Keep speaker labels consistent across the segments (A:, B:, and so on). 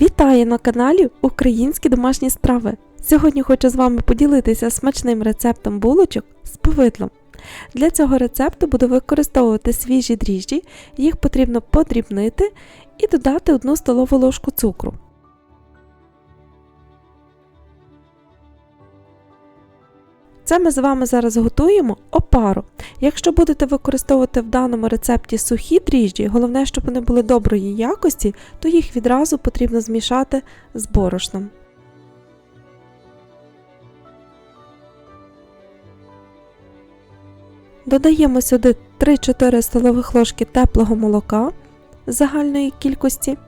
A: Вітаю на каналі Українські домашні страви. Сьогодні хочу з вами поділитися смачним рецептом булочок з повидлом. Для цього рецепту буду використовувати свіжі дріжджі, їх потрібно подрібнити і додати 1 столову ложку цукру. Це ми з вами зараз готуємо опару. Якщо будете використовувати в даному рецепті сухі дріжджі, головне, щоб вони були доброї якості, то їх відразу потрібно змішати з борошном. Додаємо сюди 3-4 столових ложки теплого молока загальної кількості.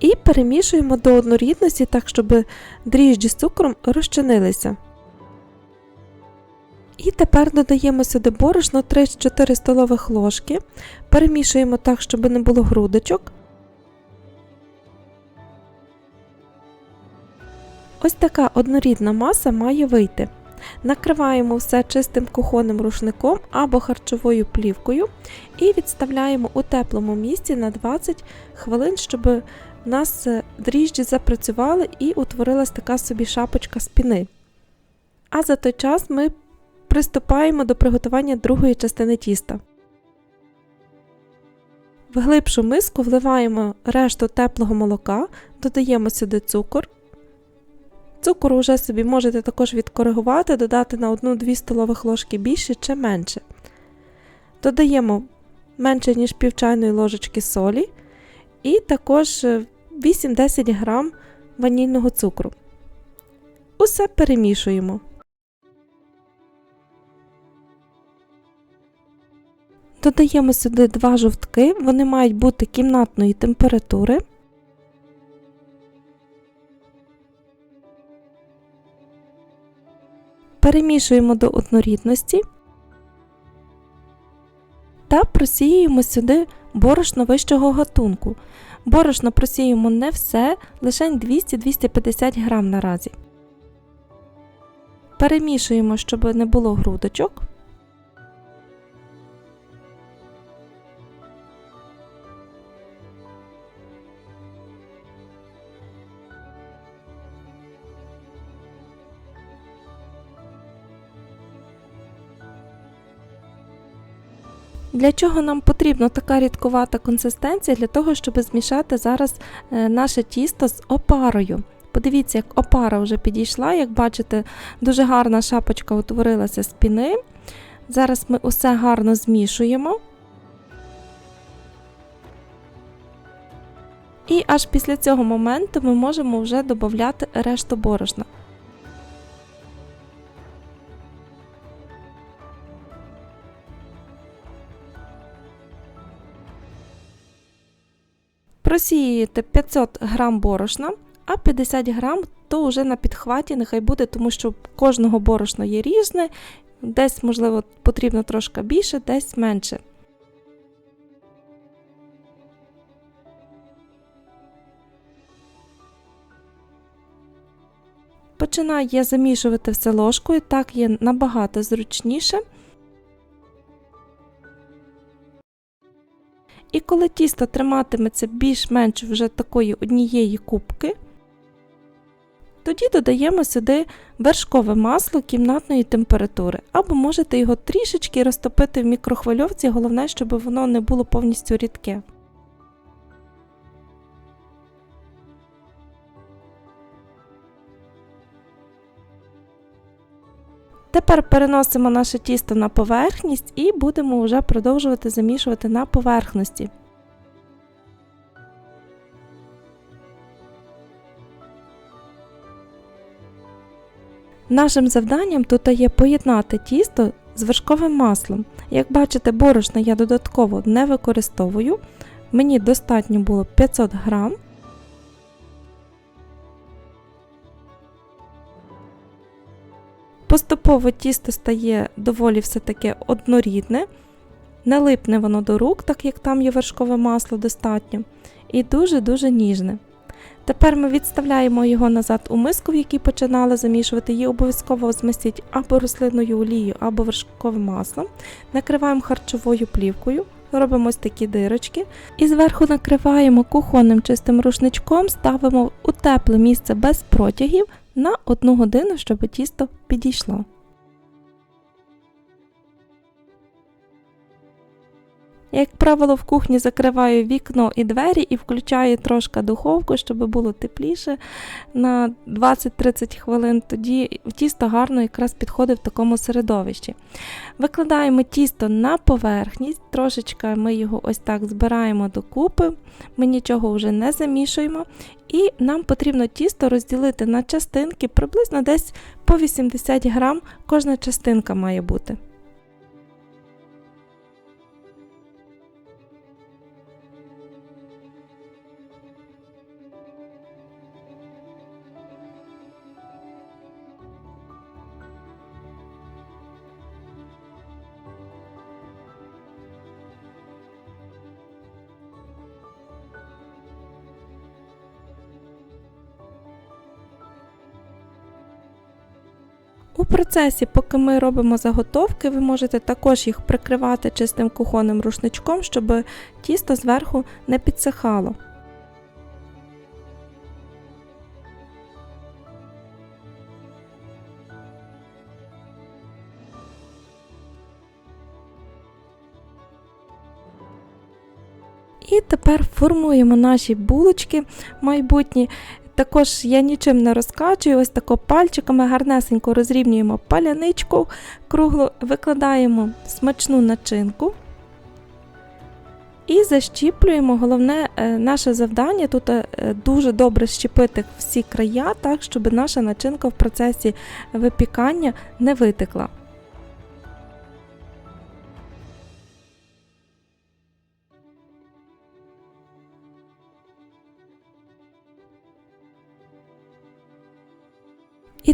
A: І перемішуємо до однорідності, так, щоб дріжджі з цукром розчинилися. І тепер додаємо сюди борошно 3-4 столових ложки, перемішуємо так, щоб не було грудочок. Ось така однорідна маса має вийти. Накриваємо все чистим кухонним рушником або харчовою плівкою і відставляємо у теплому місці на 20 хвилин, щоб у нас дріжджі запрацювали і утворилась така собі шапочка спіни. А за той час ми приступаємо до приготування другої частини тіста. В глибшу миску вливаємо решту теплого молока, додаємо сюди цукор. Цукор вже собі можете також відкоригувати, додати на 1-2 столових ложки більше чи менше. Додаємо менше, ніж пів чайної ложечки солі і також 8-10 грам ванільного цукру. Усе перемішуємо. Додаємо сюди два жовтки, вони мають бути кімнатної температури. Перемішуємо до однорідності та просіюємо сюди борошно вищого гатунку. Борошно просіюємо не все, лише 200-250 грам наразі. Перемішуємо, щоб не було грудочок. Для чого нам потрібна така рідкувата консистенція? Для того, щоб змішати зараз е, наше тісто з опарою. Подивіться, як опара вже підійшла, як бачите, дуже гарна шапочка утворилася з піни. Зараз ми усе гарно змішуємо. І аж після цього моменту ми можемо вже додати решту борошна. Просіюєте 500 грам борошна, а 50 грам то вже на підхваті нехай буде, тому що кожного борошна є різне, десь, можливо, потрібно трошки більше, десь менше. Починаю замішувати все ложкою, так є набагато зручніше. І коли тісто триматиметься більш-менш вже такої однієї кубки, тоді додаємо сюди вершкове масло кімнатної температури, або можете його трішечки розтопити в мікрохвильовці, головне, щоб воно не було повністю рідке. Тепер переносимо наше тісто на поверхність і будемо вже продовжувати замішувати на поверхності. Нашим завданням тут є поєднати тісто з вершковим маслом. Як бачите, борошна я додатково не використовую. Мені достатньо було 500 грам. Поступово тісто стає доволі все таки однорідне, не липне воно до рук, так як там є вершкове масло достатньо, і дуже-дуже ніжне. Тепер ми відставляємо його назад у миску, в якій починали замішувати, її обов'язково змастіть або рослинною олією, або вершковим маслом. Накриваємо харчовою плівкою, робимо ось такі дирочки. І зверху накриваємо кухонним чистим рушничком, ставимо у тепле місце без протягів на 1 годину, щоб тісто підійшло. Як правило, в кухні закриваю вікно і двері і включаю трошки духовку, щоб було тепліше на 20-30 хвилин. Тоді тісто гарно якраз підходить в такому середовищі. Викладаємо тісто на поверхність, трошечки ми його ось так збираємо докупи, ми нічого вже не замішуємо. І нам потрібно тісто розділити на частинки, приблизно десь по 80 грам кожна частинка має бути. У процесі, поки ми робимо заготовки, ви можете також їх прикривати чистим кухонним рушничком, щоб тісто зверху не підсихало. І тепер формуємо наші булочки майбутні. Також я нічим не розкачую, ось тако пальчиками гарнесенько розрівнюємо паляничку круглу, викладаємо смачну начинку і защіплюємо. Головне е, наше завдання тут е, дуже добре щепити всі края, так, щоб наша начинка в процесі випікання не витекла.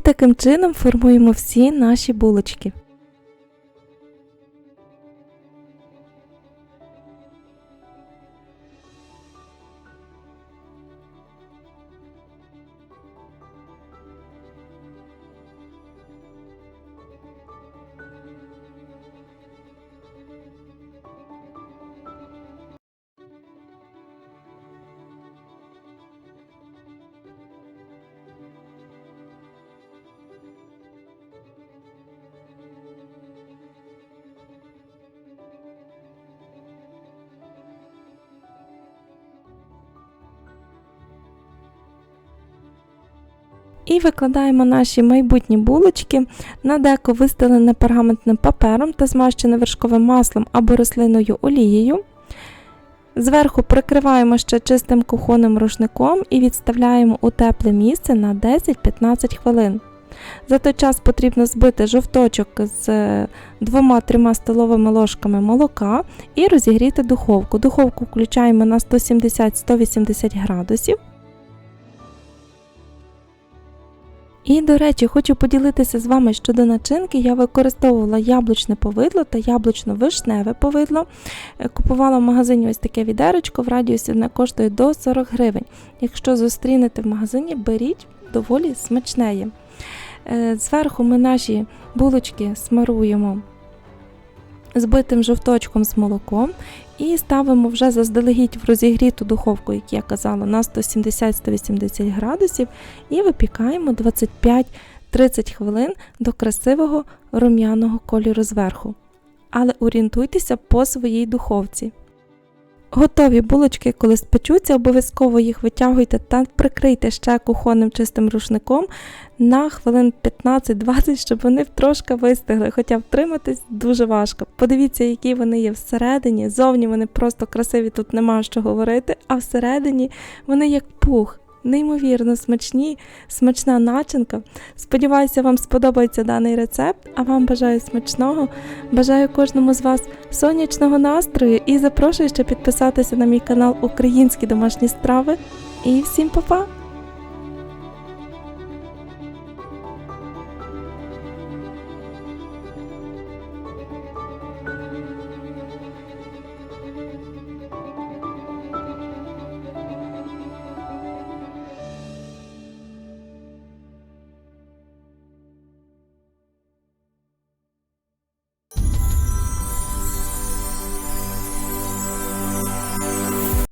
A: Таким чином формуємо всі наші булочки. І викладаємо наші майбутні булочки на деко вистелене пергаментним папером та змащене вершковим маслом або рослинною олією. Зверху прикриваємо ще чистим кухонним рушником і відставляємо у тепле місце на 10-15 хвилин. За той час потрібно збити жовточок з 2-3 столовими ложками молока і розігріти духовку. Духовку включаємо на 170-180 градусів. І, до речі, хочу поділитися з вами щодо начинки. Я використовувала яблучне повидло та яблучно-вишневе повидло. Е, купувала в магазині ось таке відерочко, в радіусі не коштує до 40 гривень. Якщо зустрінете в магазині, беріть доволі смачне. Е, зверху ми наші булочки смаруємо збитим жовточком з молоком і ставимо вже заздалегідь в розігріту духовку, як я казала, на 170-180 градусів, і випікаємо 25-30 хвилин до красивого рум'яного кольору зверху. Але орієнтуйтеся по своїй духовці. Готові булочки, коли спечуться, обов'язково їх витягуйте та прикрийте ще кухонним чистим рушником на хвилин 15-20, щоб вони трошки вистигли, хоча втриматись дуже важко. Подивіться, які вони є всередині. Зовні вони просто красиві, тут нема що говорити, а всередині вони як пух неймовірно смачні, смачна начинка. Сподіваюся, вам сподобається даний рецепт, а вам бажаю смачного. Бажаю кожному з вас сонячного настрою і запрошую ще підписатися на мій канал Українські домашні страви. І всім па-па!